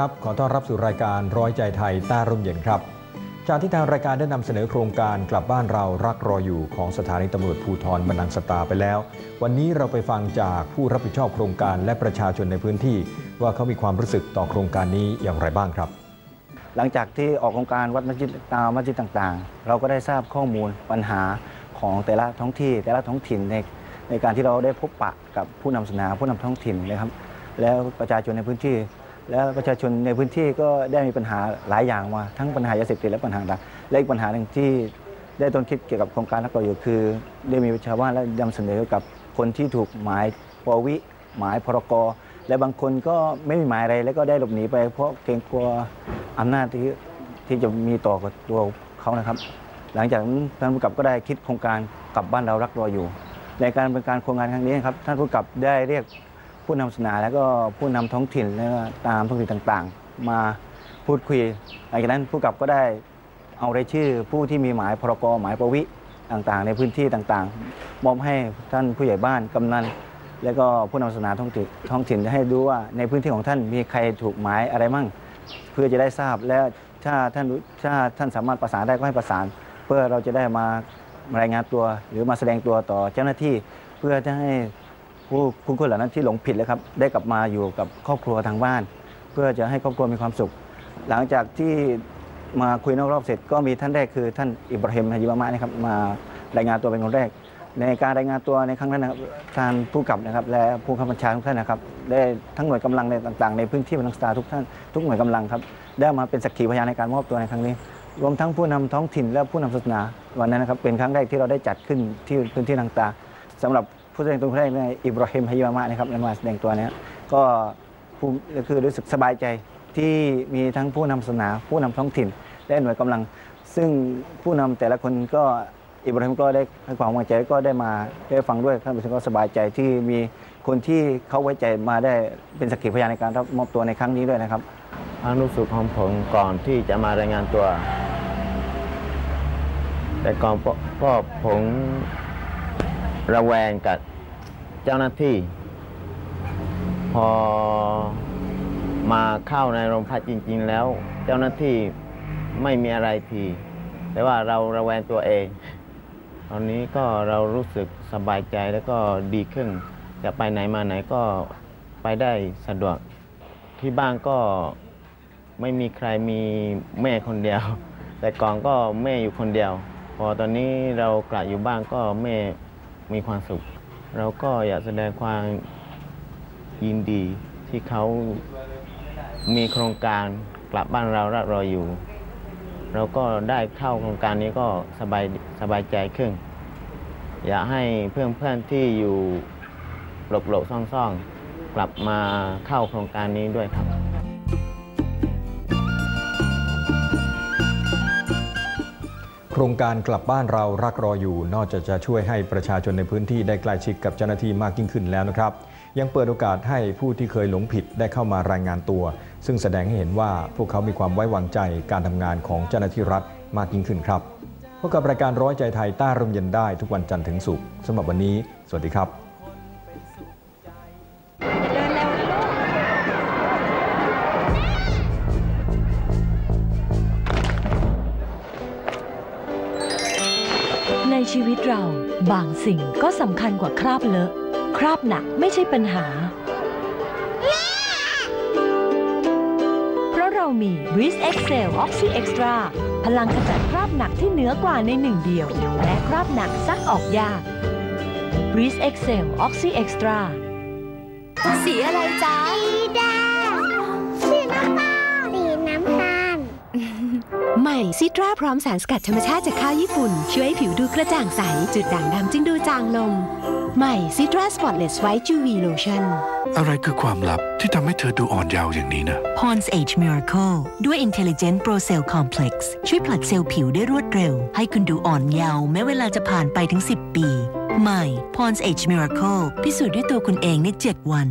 ครับ ขอต้อนรับสู่รายการร้อยใจไทยต้าร่มเย็นครับ จากที่ทางรายการได้นำเสนอโครงการกลับบ้านเรารักรออยู่ของสถานีตำรวจภูธรบันนังสตาไปแล้ว วันนี้เราไปฟังจากผู้รับผิดชอบโครงการและประชาชนในพื้นที่ ว่าเขามีความรู้สึกต่อโครงการนี้อย่างไรบ้างครับ หลังจากที่ออกโครงการวัดมัสยิดตามมัสยิดต่างๆ เราก็ได้ทราบข้อมูลปัญหาของแต่ละท้องที่ แต่ละท้องถิ่นในในการที่เราได้พบปะกับผู้นำศาสนาผู้นำท้องถิ่นนะครับ แล้วประชาชนในพื้นที่ แล้วประชาชนในพื้นที่ก็ได้มีปัญหาหลายอย่างมาทั้งปัญหายาเสพติดและปัญหาต่างและอีกปัญหาหนึ่งที่ได้ต้นคิดเกี่ยวกับโครงการรักเราอยู่คือ ได้มีชาวบ้านและนำเสนอกับคนที่ถูกหมายปวิหมายพรกรและบางคนก็ไม่มีหมายอะไรแล้วก็ได้หลบหนีไป เพราะเกรงกลัวอำนาจที่ที่จะมีต่อกับตัวเขานะครับ หลังจากท่านผู้กับก็ได้คิดโครงการกลับบ้านเรารักรออยู่ ในการเป็นการโครงงานครั้งนี้ครับท่านผู้กับได้เรียก ผู้นำศาสนาและก็ผู้นำท้องถิ่นและก็ตามท้องถิ่นต่างๆ มาพูดคุย หลังจากนั้นผู้กับก็ได้เอารายชื่อผู้ที่มีหมายพรกหมายปวิต่างๆ ในพื้นที่ต่างๆ มอบให้ท่านผู้ใหญ่บ้านกำนันแล้วก็ผู้นำศาสนาท้องถิ่นท้องถิ่นจะให้ดูว่าในพื้นที่ของท่านมีใครถูกหมายอะไรมั่ง เพื่อจะได้ทราบและถ้าท่านถ้าท่านสามารถประสานได้ก็ให้ประสาน เพื่อเราจะได้มารายงานตัวหรือมาแสดงตัวต่อเจ้าหน้าที่ เพื่อจะให้ ผู้ผู้คนเหล่านั้นที่หลงผิดแล้วครับ ได้กลับมาอยู่กับครอบครัวทางบ้าน เพื่อจะให้ครอบครัวมีความสุข หลังจากที่มาคุยนอกรอบเสร็จ ก็มีท่านแรกคือท่านอิบราฮิมฮายิมามะนะครับมารายงานตัวเป็นคนแรก ในการรายงานตัวในครั้งนั้นนะครับท่านผู้กับนะครับ และผู้ข้าบัญชาทุกท่านนะครับ ได้ทั้งหน่วยกำลังในต่างๆ ในพื้นที่บันทังสตาทุกท่านทุกหน่วยกำลังครับได้มาเป็นสักขีพยานในการมอบตัวในครั้งนี้รวมทั้งผู้นำท้องถิ่นและผู้นำศาสนาวันนั้นนะครับเป็นครั้งแรกที่เราได้จัดขึ้นที่พื้นที่ต่างๆสำหรับ ผู้แสดงตัวคนแรกในอิบราฮิมฮายิมามะนะครับในมาแสดงตัวนี้ก็ภูมิคือรู้สึกสบายใจที่มีทั้งผู้นำศาสนา ผู้นำท้องถิ่น และหน่วยกำลัง ซึ่งผู้นำแต่ละคนก็อิบราฮิมก็ได้ให้ความไว้ใจก็ได้มาได้ฟังด้วยท่านผู้ชมก็สบายใจที่มีคนที่เขาไว้ใจมาได้เป็นสักขีพยานในการรับมอบตัวในครั้งนี้ด้วยนะครับความรู้สึกของผมก่อนที่จะมารายงานตัว แต่ก่อนพ่อพ่อผม ระแวงกับเจ้าหน้าที่ พอมาเข้าในโรงพักจริง ๆ แล้ว เจ้าหน้าที่ไม่มีอะไรที แต่ว่าเราระแวงตัวเอง ตอนนี้ก็เรารู้สึกสบายใจแล้วก็ดีขึ้น จะไปไหนมาไหนก็ไปได้สะดวก ที่บ้านก็ไม่มีใครมีแม่คนเดียว แต่ก่อนก็แม่อยู่คนเดียว พอตอนนี้เรากลับอยู่บ้านก็แม่ มีความสุข เราก็อยากแสดงความยินดีที่เขามีโครงการกลับบ้านเรารักรออยู่ เราก็ได้เข้าโครงการนี้ก็สบายสบายใจขึ้น อยากให้เพื่อนๆที่อยู่หลบๆซ่องๆ กลับมาเข้าโครงการนี้ด้วยครับ โครงการกลับบ้านเรารักรออยู่ นอกจากจะช่วยให้ประชาชนในพื้นที่ได้ใกล้ชิดกับเจ้าหน้าที่มากยิ่งขึ้นแล้วนะครับ ยังเปิดโอกาสให้ผู้ที่เคยหลงผิดได้เข้ามารายงานตัว ซึ่งแสดงให้เห็นว่าพวกเขามีความไว้วางใจการทำงานของเจ้าหน้าที่รัฐมากยิ่งขึ้นครับพบกับรายการร้อยใจไทยต้าร่มเย็นได้ทุกวันจันทร์ถึงศุกร์สำหรับวันนี้ สวัสดีครับ ในชีวิตเราบางสิ่งก็สำคัญกว่าคราบเลอะ คราบหนักไม่ใช่ปัญหา เพราะเรามี b r i z Excel Oxy Extra พลังขจัดคราบหนักที่เหนือกว่าในหนึ่งเดียว และคราบหนักซักออกยาก b r i z Excel Oxy Extra สีอะไรจ๊ะสีดง ม่ซิตราพร้อมสารสกัดธรรมชาติจากข้าวญี่ปุ่น ช่วยให้ผิวดูกระจ่างใส จุดด่างดำจึงดูจางลง ใหม่ซิตราสปอตเลสไวท์จูวีโลชั่นอะไรคือความลับที่ทำให้เธอดูอ่อนเยาว์อย่างนี้นะ Pond's Age Miracle ด้วย Intelligent Pro Cell Complex ช่วยผลัดเซลล์ผิวได้รวดเร็ว ให้คุณดูอ่อนเยาว์แม้เวลาจะผ่านไปถึง 10 ปี ใหม่ Pond's Age Miracle พิสูจน์ด้วยตัวคุณเองใน 7 วัน